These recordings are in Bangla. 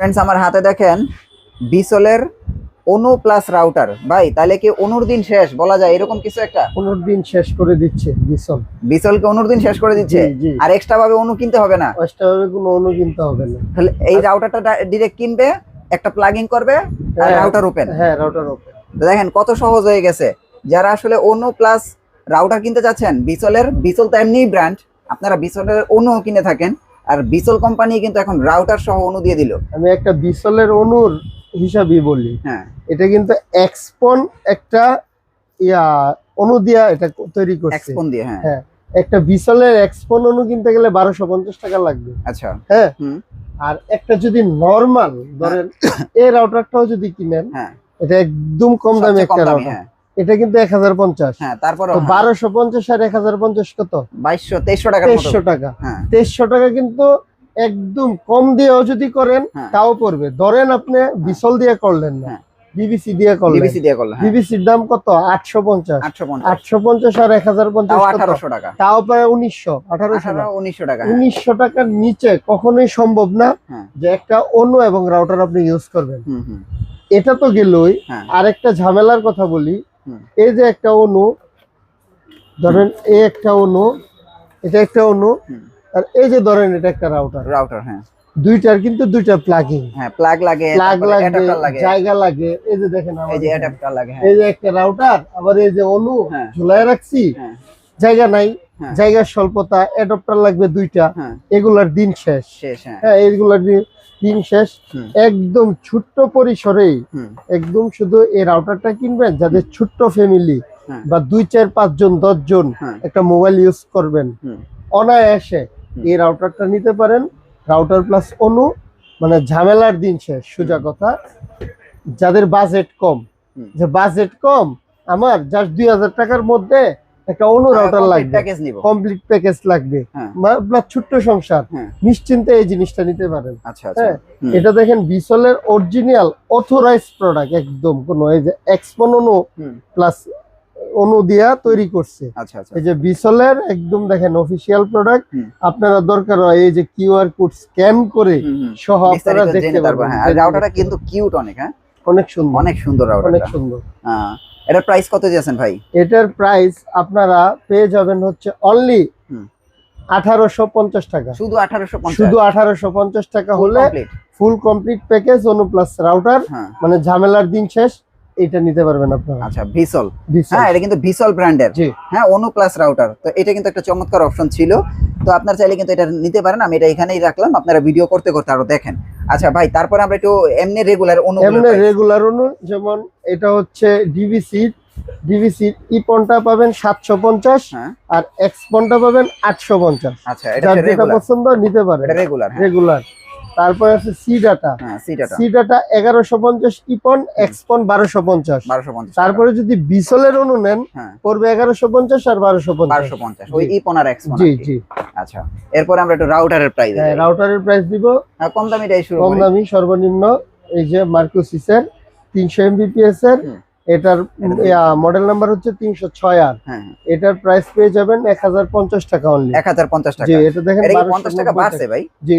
ফ্রেন্ডস আমার হাতে দেখেন বিসলের অনু প্লাস রাউটার ভাই তাহলে কি অনুর দিন শেষ? বলা যায় এরকম কিছু একটা? পনেরো দিন শেষ করে দিচ্ছে বিসল। বিসলকে অনুর দিন শেষ করে দিচ্ছে? জি, জি। আর এক্সট্রা ভাবে অনু কিনতে হবে না? অষ্টাভাবে কোনো অনু কিনতে হবে না। তাহলে এই রাউটারটা ডিরেক্ট কিনবে একটা প্লাগইন করবে আর হ্যাঁ। রাউটার ওপেন হ্যাঁ রাউটার ওপেন দেখেন কত সহজ হয়ে গেছে। যারা আসলে অনু প্লাস রাউটার কিনতে যাচ্ছেন বিসলের বিসল তো এমনি ব্র্যান্ড আপনারা বিসলের অনু কিনে থাকেন। আর বিসল কোম্পানি কিন্তু এখন রাউটার সহ অনু দিয়ে দিল। আমি একটা বিসলের অনুর হিসাবই বলি। হ্যাঁ। এটা কিন্তু এক্সপন একটা ইয়া অনু দিয়া এটা তৈরি করছে। এক্সপন দিয়ে হ্যাঁ। হ্যাঁ একটা বিসলের এক্সপন অনু কিনতে গেলে বারোশো পঞ্চাশ টাকা লাগবে। আচ্ছা। হ্যাঁ। আর একটা যদি নর্মাল ধরেন এই রাউটারটাও যদি কিনেন হ্যাঁ। এটা একদম কম দামে একটা রাউটার হ্যাঁ। এটা কিন্তু এক হাজার পঞ্চাশ। হ্যাঁ তারপরে বারোশো পঞ্চাশ আর এক হাজার পঞ্চাশ কত? বাইশশো তেইশশো টাকা তেইশশো টাকা। হ্যাঁ। তেইশশো টাকা কিন্তু একদম কম দিয়েও যদি করেন হ্যাঁ। তাও পড়বে। ধরেন আপনি বিসল দিয়ে করলেন না। হ্যাঁ। বিবিসি দিয়ে করলেন। হ্যাঁ। বিবিসির দাম কত? আর টাকা। তাও প্রায় টাকা হ্যাঁ। উনিশশো টাকার নিচে কখনোই সম্ভব না হ্যাঁ। যে একটা অন্য এবং রাউটার আপনি ইউজ করবেন। এটা তো গেলই। হ্যাঁ। আরেকটা ঝামেলার কথা বলি। এই যে একটা অনু ধরেন এই একটা অনু এটা একটা অনু আর এই যে ধরেন এটা একটা রাউটার রাউটার হ্যাঁ। দুইটার কিন্তু দুইটা প্লাগিং হ্যাঁ প্লাগ লাগে প্লাগ লাগে। জায়গা লাগে। এই যে দেখেন এই যে অ্যাডাপ্টার লাগে হ্যাঁ। এই যে একটা রাউটার আবার এই যে অনু হ্যাঁ। ঝুলাই রাখছি হ্যাঁ। জায়গা নাই। জায়গার স্বল্পতা অ্যাডাপ্টার লাগবে দুইটা এগুলার দিন শেষ। শেষ হ্যাঁ। হ্যাঁ এইগুলার দি- দিন শেষ একদম ছোট্ট পরিসরেই একদম শুধু এই রাউটারটা কিনবেন যাদের ছোট্ট ফ্যামিলি। বা দুই চার পাঁচ জন দশ জন হ্যাঁ। একটা মোবাইল ইউজ করবেন। অনায়াসে। এই রাউটারটা নিতে পারেন। রাউটার প্লাস অনু মানে ঝামেলার দিন শেষ সোজা কথা। যাদের বাজেট কম যে বাজেট কম আমার জাস্ট দুই হাজার টাকার মধ্যে একটা অনু রাউটার লাগবে। কমপ্লিট প্যাকেজ লাগবে। হ্যাঁ। ছোট্ট সংসার। হ্যাঁ। নিশ্চিন্তে এই জিনিসটা নিতে পারেন। আচ্ছা আচ্ছা। হ্যাঁ, এটা দেখেন বিসলের অরিজিনাল অথরাইজ প্রোডাক্ট একদম। কোনো এই যে এক্সপন প্লাস অনু দিয়া তৈরি করছে। আচ্ছা এই যে বিসলের একদম দেখেন অফিসিয়াল প্রোডাক্ট আপনারা দরকার হয় এই যে কিউআর কোড স্ক্যান করে। সহ আপনারা দেখতে পারবেন। হ্যাঁ রাউটারটা কিন্তু কিউট অনেক হ্যাঁ? অনেক সুন্দর। অনেক সুন্দর অনেক সুন্দর। হ্যাঁ। এটার প্রাইস কত দিয়েছেন ভাই? এটার প্রাইস আপনারা পেয়ে যাবেন হচ্ছে অনলি আঠারোশো পঞ্চাশ টাকা। শুধু আঠারোশো শুধু আঠারোশো পঞ্চাশ টাকা হলে full complete package ONU plus router মানে ঝামেলার দিন শেষ। এটা নিতে পারবেন আপনারা। আচ্ছা ভিসল হ্যাঁ এটা কিন্তু ভিসল ব্র্যান্ডের হ্যাঁ অনু প্লাস রাউটার তো এটা কিন্তু একটা চমৎকার অপশন ছিল। তো আপনার চাইলে কিন্তু এটা নিতে পারেন। আমি এটা এখানেই রাখলাম। আপনারা ভিডিও করতে করতে আরও দেখেন। আচ্ছা ভাই তারপরে আমরা একটু এমনি রেগুলার অনু এমনি রেগুলার অনু যেমন এটা হচ্ছে ডিভিসি ডিভিসি ইপনটা পাবেন সাতশো পঞ্চাশ হ্যাঁ। আর এক্সপনটা পাবেন আটশো পঞ্চাশ। আচ্ছা এটা যেটা পছন্দ নিতে পারেন। রেগুলার রেগুলার তারপরে আছে সি ডাটা হ্যাঁ সি ডাটা এগারোশো পঞ্চাশ ইপন এক্সপন বারোশো পঞ্চাশ। তারপরে যদি বিসলের অনু নেন হ্যাঁ। পড়বে এগারোশো পঞ্চাশ আর বারোশো বারোশো পঞ্চাশ। ওই ইপন আর এক্সপন জি জি। আচ্ছা। এরপরে আমরা একটু রাউটারের প্রাইস হ্যাঁ রাউটারের প্রাইস দিব। কম দামিটাই শুরু কম দামি সর্বনিম্ন এই যে মার্কোসিসের তিনশো এমবিপিএস এর। এটার মডেল নাম্বার হচ্ছে তিনশো ছয় আর। হ্যাঁ এটার প্রাইস পেয়ে যাবেন এক হাজার পঞ্চাশ টাকা অনলি এক হাজার পঞ্চাশ টাকা। এটা দেখেন এটা কি 1290 পঞ্চাশ টাকা বাড়ছে ভাই? জি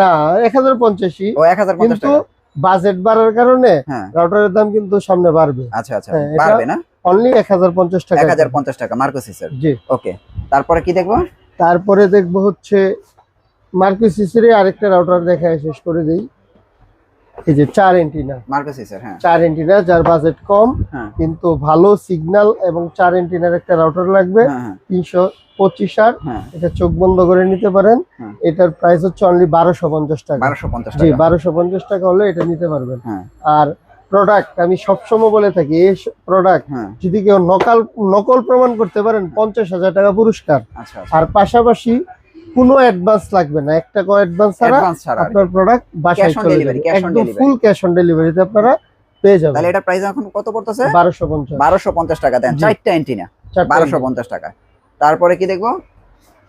না এক হাজার পঞ্চাশই। এক হাজার কিন্তু বাজেট বাড়ার কারণে হ্যাঁ। রাউটারের দাম কিন্তু সামনে বাড়বে। আচ্ছা আচ্ছা। হ্যাঁ, বাড়বে না? অনলি এক হাজার পঞ্চাশ টাকা। এক হাজার পঞ্চাশ টাকা মার্কোসিসের জি। ওকে। তারপরে কি দেখব? তারপরে দেখব হচ্ছে মার্কোসিসের আরেকটা রাউটার দেখায় শেষ করে দেই। এই যে চার এন্টিনা হ্যাঁ। চার এন্টিনা যার বাজেট কম হ্যাঁ। কিন্তু ভালো সিগন্যাল এবং চার এন্টিনার একটা রাউটার লাগবে। হ্যাঁ তিনশো পঁচিশ আর। এটা চোখ বন্ধ করে নিতে পারেন। এটার প্রাইস হচ্ছে অনলি বারোশো পঞ্চাশ টাকা। বারোশো পঞ্চাশ জি বারোশো পঞ্চাশ টাকা হলে এটা নিতে পারবেন। আর প্রোডাক্ট আমি সবসময় বলে থাকি এই প্রোডাক্ট যদি কেউ নকল নকল প্রমাণ করতে পারেন পঞ্চাশ হাজার টাকা পুরস্কার। আচ্ছা আচ্ছা। আর পাশাপাশি কোনো অ্যাডভান্স লাগবে না। একটা টাকা অ্যাডভান্স ছাড়া আপনার প্রোডাক্ট বাসায় চলে যাবে। একদম ফুল ক্যাশ অন ডেলিভারিতে আপনারা পেয়ে যাবেন। তাহলে এটা প্রাইস এখন কত পড়তেছে? বারোশো পঞ্চাশ। বারোশো পঞ্চাশ টাকা দেন। চারটা বারোশো পঞ্চাশ টাকা। তারপরে কি দেখব?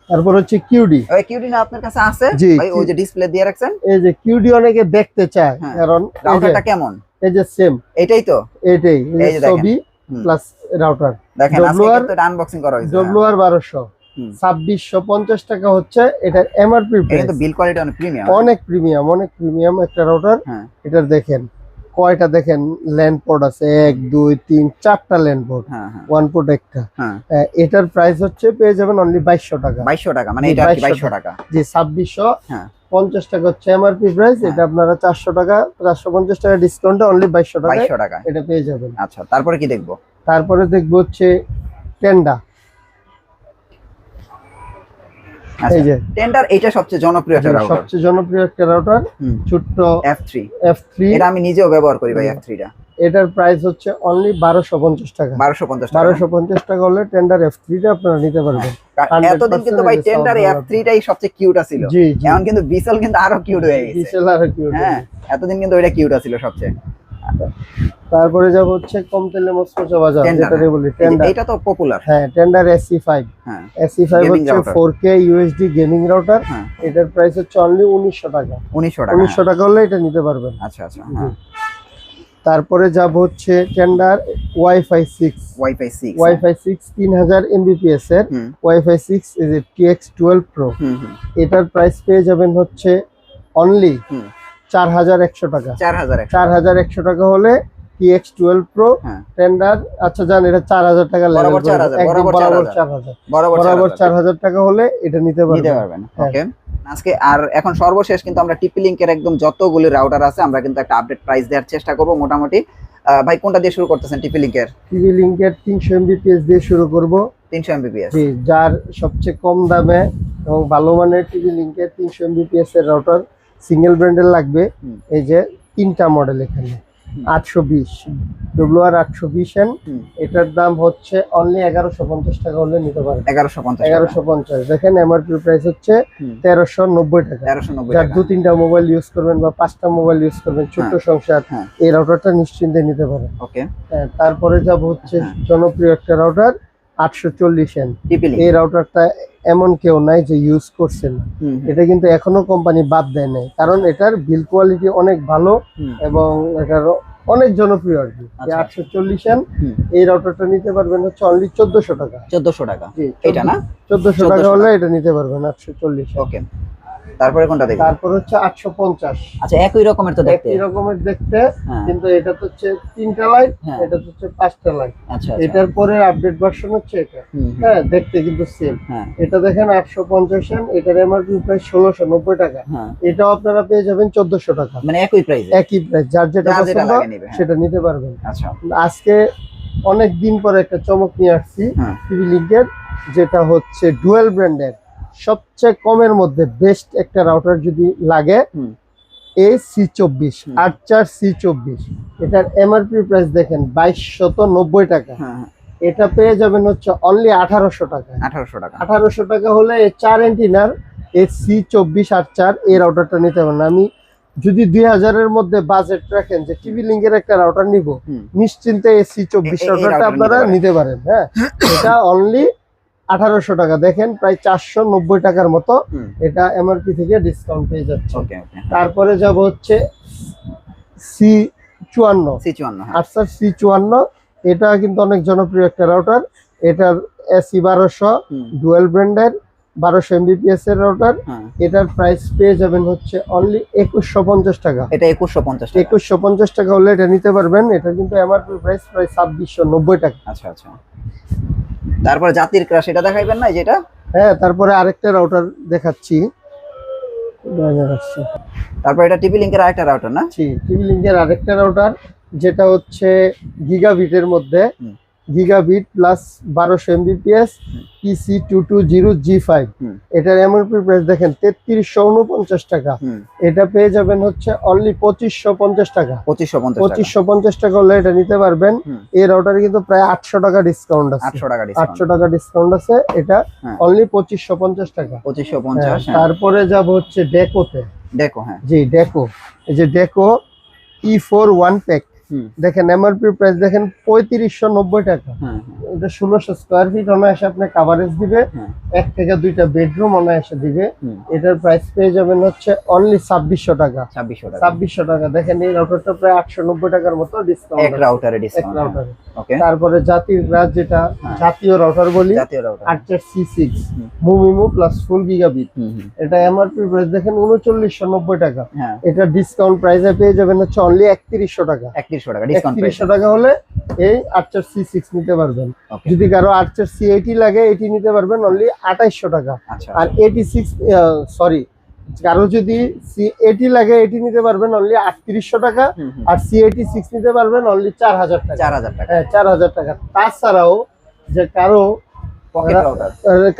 তারপর হচ্ছে কিউডি ওই কিউডি না আপনার কাছে আছে? ভাই ওই যে ডিসপ্লে দিয়ে রাখছেন? এই যে কিউডি অনেকে দেখতে চায় হ্যাঁ। কারণ রাউটারটা কেমন? এই যে সেম এটাই তো? এটাই এই যে ছবি প্লাস রাউটার দেখেন আজকে কিন্তু আনবক্সিং করা হয়েছে। ডব্লিউ আর বারোশো। হুম। ছাব্বিশশো পঞ্চাশ টাকা হচ্ছে এটার এমআরপি এটা বিল কোয়ালিটি অনেক প্রিমিয়াম অনেক প্রিমিয়াম অনেক প্রিমিয়াম একটা রাউটার হ্যাঁ। এটার দেখেন কয়টা দেখেন ল্যান্ড পোর্ট আছে এক দুই তিন চারটা ল্যান্ড পোর্ট ওয়ান পোর্ট একটা। হ্যাঁ। এটার প্রাইস হচ্ছে পেয়ে যাবেন অনলি বাইশশো টাকা। বাইশশো টাকা মানে এটা 2200 বাইশশো টাকা। যে ছাব্বিশশো হ্যাঁ। পঞ্চাশ টাকা হচ্ছে এমআরপি প্রাইস। এটা আপনারা চারশো টাকা চারশো পঞ্চাশ টাকা ডিসকাউন্টে অনলি বাইশশো টাকা টাকা এটা পেয়ে যাবেন। আচ্ছা তারপরে কি দেখব? তারপরে দেখব হচ্ছে টেন্ডা আচ্ছা এই যে টেন্ডার এটা সবচেয়ে জনপ্রিয় একটা রাউটার সবচেয়ে জনপ্রিয় একটা রাউটার ছোট্ট এফ থ্রি এফ থ্রি এটা আমি নিজেও ব্যবহার করি ভাই হুম। এফ থ্রিটা এটার প্রাইস হচ্ছে অনলি বারোশো পঞ্চাশ টাকা। বারোশো পঞ্চাশ বারোশো পঞ্চাশ টাকা হলে টেন্ডার এফ থ্রিটা আপনারা নিতে পারবেন। এতদিন কিন্তু ভাই টেন্ডার এফ থ্রিটাই সবচেয়ে কিউট ছিল এখন কিন্তু বিসেল কিন্তু আরও কিউট হয়ে গেছে। আর কি হ্যাঁ এতদিন কিন্তু ওইটা কিউট ছিল সবচেয়ে। তারপরে যাব হচ্ছে কম তেলে মসমসা বাজার যেটা বলি টেন্ডার এইটা তো পপুলার হ্যাঁ টেন্ডার এসি ফাইভ হ্যাঁ। এসি ফাইভ হচ্ছে router। Four K USD gaming router এটার প্রাইস হচ্ছে অনলি উনিশশো টাকা। উনিশশো টাকা। উনিশশো টাকা হলে এটা নিতে পারবেন। আচ্ছা আচ্ছা হ্যাঁ। তারপরে যাব হচ্ছে Tenda wifi six wifi six wifi six তিন হাজার এমবিপিএস এর। Wifi six TX twelve pro hmm hmm. এটার প্রাইস পেয়ে যাবেন হচ্ছে অনলি হুম। চার হাজার একশো টাকা। চার হাজার চার হাজার একশো টাকা হলে টিএক্স টুয়েলভ প্রো টেন্ডার আচ্ছা জান এটা চার হাজার টাকা বরাবর 4000, বরাবর বরাবর 4000 চার হাজার বরাবর চার হাজার টাকা হলে এটা নিতে নিতে পারবেন। পারবেন হ্যাঁ। ওকে আজকে আর এখন সর্বশেষ কিন্তু আমরা টিপি লিঙ্কের একদম যতগুলি রাউটার আছে আমরা কিন্তু একটা আপডেট প্রাইস দেওয়ার চেষ্টা করব মোটামুটি। ভাই কোনটা দিয়ে শুরু করতেছেন টিপি লিঙ্কের টিভি লিঙ্কের তিনশো এমবিপিএস দিয়ে শুরু করব। তিনশো এমবিপিএস জি যার সবচেয়ে কম দামে এবং ভালো মানের টিভি লিঙ্কের তিনশো এমবিপিএস এর রাউটার সিঙ্গেল ব্র্যান্ডের লাগবে। এই যে তিনটা মডেল এখানে। আটশো বিশ। ডব্লিউ আর আটশো বিশ এন এটার দাম হচ্ছে অনলি এগারোশো পঞ্চাশ টাকা হলে নিতে পারবেন এগারোশো পঞ্চাশ এগারোশো পঞ্চাশ। দেখেন এমআরপি প্রাইস হচ্ছে তেরোশো নব্বই টাকা। তেরোশো নব্বই যার দু তিনটা মোবাইল ইউজ করবেন বা পাঁচটা মোবাইল ইউজ করবেন ছোট্ট সংসার হ্যাঁ। এই রাউটারটা নিশ্চিন্তে নিতে পারেন। ওকে হ্যাঁ, তারপরে যাব হচ্ছে হ্যাঁ। জনপ্রিয় একটা রাউটার আটশো চল্লিশ এন এই রাউটারটা এমন কেউ নাই যে ইউজ করছে না। এটা কিন্তু এখনও কোম্পানি বাদ দেয় নাই। কারণ এটার বিল কোয়ালিটি অনেক ভালো এবং এটার অনেক জনপ্রিয় আর কি। আচ্ছা। আটশো চল্লিশ এন। এই রাউটারটা নিতে পারবেন হচ্ছে অনলি চোদ্দশো টাকা। চোদ্দশো টাকা। এটা না? চোদ্দশো টাকা হলে এটা নিতে পারবেন আটশো চল্লিশ ওকে তারপরে কোনটা দেখবেন? তারপর হচ্ছে আটশো পঞ্চাশ। আচ্ছা একই রকমের তো দেখতে। একই রকমের দেখতে হ্যাঁ। কিন্তু এটা তো হচ্ছে তিনটা লাইট। এটা তো হচ্ছে পাঁচটা লাইট আচ্ছা আচ্ছা। এটার পরে আপডেট ভার্সন হচ্ছে এটা। হ্যাঁ দেখতে কিন্তু সেম হ্যাঁ। এটা দেখেন আটশো পঞ্চাশ এটার এমআরপি প্রায় ষোলোশো নব্বই টাকা। হ্যাঁ। এটাও আপনারা পেয়ে যাবেন চোদ্দশো টাকা। মানে একই প্রাইস একই প্রাইস যার যেটা পছন্দ। সেটা নিতে পারবেন। আচ্ছা। আজকে অনেক দিন পরে একটা চমক নিয়ে আসছি টিভি লিঙ্কের যেটা হচ্ছে ডুয়েল ব্র্যান্ডের সবচেয়ে কমের মধ্যে বেস্ট একটা রাউটার যদি লাগে এ সি চব্বিশ। আট চার সি চব্বিশ। এটার এমআরপি প্রাইস দেখেন বাইশশত নব্বই টাকা। হ্যাঁ হ্যাঁ। এটা পেয়ে যাবেন হচ্ছে অনলি আঠারোশো টাকা। আঠারোশো টাকা। আঠারোশো টাকা হলে চার এন্টিনার এই সি চব্বিশ আট চার এই রাউটারটা নিতে পারেন। আমি যদি দুই হাজারের মধ্যে বাজেট রাখেন যে টিভি লিঙ্কের একটা রাউটার নিব নিশ্চিন্তে এই সি চব্বিশ এ- রাউটারটা আপনারা নিতে পারেন। হ্যাঁ। এটা অনলি আঠারোশো টাকা। দেখেন প্রায় চারশো নব্বই টাকার মতো এটা এমআরপি থেকে ডিসকাউন্ট পেয়ে যাচ্ছে ওকে তারপরে যাব হচ্ছে সি চুয়ান্ন। সি চুয়ান্ন হ্যাঁ। আটসার সি চুয়ান্ন এটা কিন্তু অনেক জনপ্রিয় একটা রাউটার এটার এসি বারোশো ডুয়েল ব্র্যান্ডের বারোশো এমবিপিএস এর রাউটার হ্যাঁ। এটার প্রাইস পেয়ে যাবেন হচ্ছে অনলি একুশশো পঞ্চাশ টাকা। এটা একুশশো পঞ্চাশ একুশশো পঞ্চাশ টাকা হলে এটা নিতে পারবেন। এটা কিন্তু এমআরপি প্রাইস প্রায় ছাব্বিশশো নব্বই টাকা। আচ্ছা আচ্ছা। তারপর জাতির ক্রাশ এটা দেখাইবেন না যেটা? হ্যাঁ তারপরে আরেকটা রাউটার দেখাচ্ছি। তারপর এটা টিভি লিঙ্কের আরেকটা রাউটার না? টিভি লিঙ্কের আরেকটা রাউটার যেটা হচ্ছে গিগাবিটের মধ্যে। গিগাবিট প্লাস বারোশো Mbps PC two two zero G five. এটার এমআরপি প্রাইস দেখেন তেত্রিশশো উনপঞ্চাশ টাকা। এটা পেয়ে যাবেন হচ্ছে অনলি পঁচিশশো পঞ্চাশ টাকা। পঁচিশশো পঁচিশশো পঞ্চাশ টাকা হলে এটা নিতে পারবেন। এই রাউটারে কিন্তু প্রায় আটশো টাকা ডিসকাউন্ট আছে। আটশো টাকা ডিসকাউন্ট আটশো টাকা ডিসকাউন্ট আছে। এটা হ্যাঁ। অনলি পঁচিশশো পঞ্চাশ টাকা। পঁচিশশো হ্যাঁ, পঞ্চাশ হ্যাঁ। তারপরে যাব হচ্ছে ডেকোতে দেখো হ্যাঁ। জি ডেকো এই যে Deco E four one pack দেখেন এমআরপি প্রাইস দেখেন পঁয়ত্রিশশো নব্বই টাকা। হ্যাঁ এটা ষোলোশো স্কোয়ার ফিট অনায়াসে আপনি কাভারেজ দিবে হ্যাঁ। এক থেকে দুইটা বেডরুম অনায়াসে দিবে। এটার প্রাইস পেয়ে যাবেন হচ্ছে অনলি ছাব্বিশশো টাকা। ছাব্বিশশো টাকা। ছাব্বিশশো টাকা। দেখেন এই রাউটারটা প্রায় আটশো নব্বই টাকার মতো ডিসকাউন্ট রাউটারে ডিসকাউন্ট রাউটারে তারপরে জাতির রাজ যেটা হ্যাঁ। জাতীয় রাউটার বলি জাতীয় রাউটার আটচার সি সিক্স। মুমিমু প্লাস ফুল গিগাবিট এটা এমআরপি প্রাইস দেখেন উনচল্লিশশো নব্বই টাকা। হ্যাঁ। এটা ডিসকাউন্ট প্রাইসে পেয়ে যাবেন হচ্ছে অনলি একত্রিশশো টাকা। একত্রিশশো টাকা ডিসকাউন্ট টাকা হলে এই আটচার সি সিক্স নিতে পারবেন। যদি কারও আটচার সি এইটি লাগে এটি নিতে পারবেন অনলি আঠাইশশো টাকা। আচ্ছা। আর এইটি সিক্স সরি কারও যদি সি এইটি লাগে এটি নিতে পারবেন অনলি আটত্রিশশো টাকা। আর সি এইটি সিক্স নিতে পারবেন অনলি চার হাজার টাকা। চার হাজার টাকা। হ্যাঁ চার হাজার টাকা। তাছাড়াও যে কারও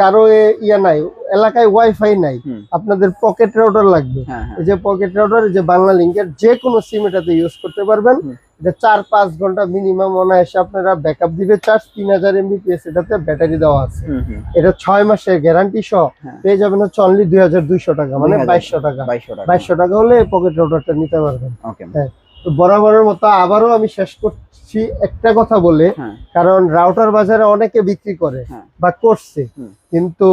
কারও ইয়া নাই এলাকায় ওয়াইফাই নাই আপনাদের পকেট রাউটার লাগবে। হ্যাঁ হ্যাঁ। যে পকেট রাউটার যে বাংলা লিঙ্কের যে কোনো সিম এটাতে ইউজ করতে পারবেন। এটা চার পাঁচ ঘণ্টা মিনিমাম অনায়াসে আপনারা ব্যাকআপ দিবে। চার্জ তিন হাজার এমবিপিএস এটাতে ব্যাটারি দেওয়া আছে। এটা ছয় মাসের গ্যারান্টি সহ হ্যাঁ। পেয়ে যাবেন হচ্ছে অনলি দুই হাজার দুইশো টাকা মানে 2000 বাইশশো টাকা। বাইশশো টাকা। হলে পকেট রাউটারটা নিতে পারবেন। বরাবরের মতো আবারও আমি শেষ করছি। একটা কথা বলে হ্যাঁ। কারণ রাউটার বাজারে অনেকে বিক্রি করে হ্যাঁ। বা করছে। কিন্তু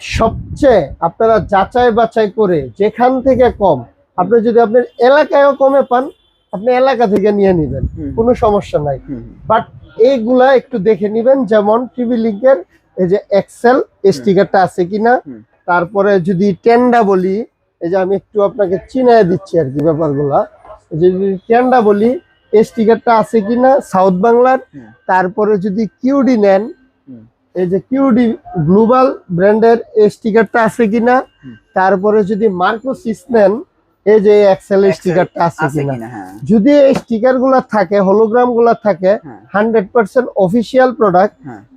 সবচেয়ে আপনারা যাচাই বাছাই করে যেখান থেকে কম আপনি যদি আপনার এলাকায়ও কমে পান আপনি এলাকা থেকে নিয়ে নেবেন। কোনো সমস্যা নাই। বাট এইগুলা একটু দেখে নিবেন যেমন টিভি লিঙ্কের এই যে এক্সেল স্টিকারটা আছে কিনা তারপরে যদি টেন্ডা বলি এই যে আমি একটু আপনাকে চিনায় দিচ্ছি আর কি ব্যাপারগুলা যদি টেন্ডা বলি স্টিকারটা আছে কিনা? সাউথ বাংলার তারপরে যদি কিউডি নেন এই যে কিউডি গ্লোবাল ব্র্যান্ডের স্টিকারটা আছে কিনা? তারপরে যদি মার্কোসিস নেন এই যে এক্সেল স্টিকারটা আছে কিনা? হ্যাঁ। যদি এই স্টিকারগুলা থাকে হলোগ্রামগুলা থাকে হান্ড্রেড পার্সেন্ট অফিসিয়াল প্রোডাক্ট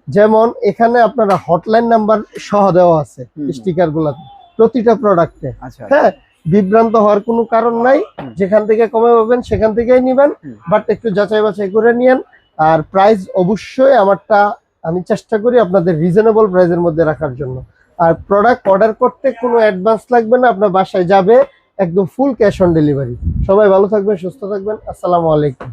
যেমন এখানে আপনারা হটলাইন নাম্বার সহ দেওয়া আছে হুম। স্টিকার গুলাতে প্রতিটা প্রোডাক্টে আচ্ছা। হ্যাঁ? বিভ্রান্ত হওয়ার কোনো কারণ নাই। যেখান থেকে কমে পাবেন, সেখান থেকেই নিবেন। বাট একটু যাচাই বাছাই করে নিয়েন। আর প্রাইস অবশ্যই আমারটা আমি চেষ্টা করি আপনাদের রিজনেবল প্রাইসের মধ্যে রাখার জন্য। আর প্রোডাক্ট অর্ডার করতে কোনো অ্যাডভান্স লাগবে না, আপনার বাসায় যাবে, একদম ফুল ক্যাশ অন ডেলিভারি সবাই ভালো থাকবেন, সুস্থ থাকবেন। আসসালামু আলাইকুম।